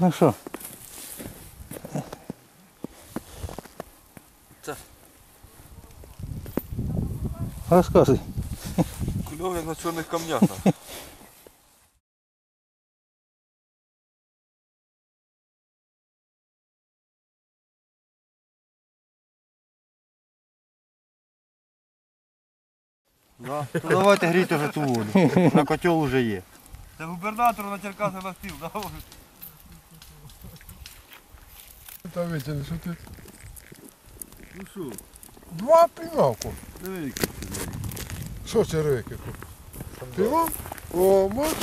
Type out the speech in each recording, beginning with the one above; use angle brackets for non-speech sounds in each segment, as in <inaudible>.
Ну що? Це. Розказуй. Кльов як на чорних камнях. Да. То давайте грійте вже ту воду. На котел вже є. Це губернатор на Черкасах на стіл, да? Та витягни, що ти? Ну що, Два півавку. диви, Що червики? Півав? О, бач.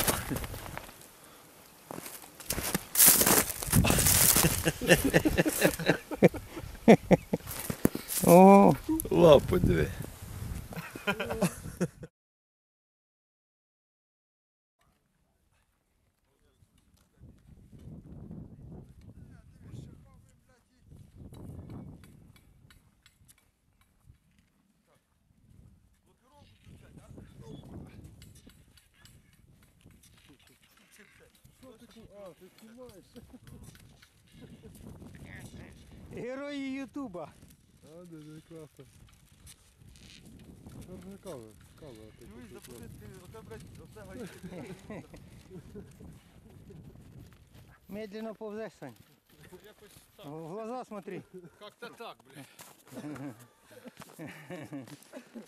О, лапу диви. <laughs> герої Ютуба. А, де, де, класно. Не кава? Кава. ти Чуєш, тут, запусти, оце, блядь, оце гайки. Медленно повзеш, Сань. В глаза смотри. Как-то так, блядь. <laughs>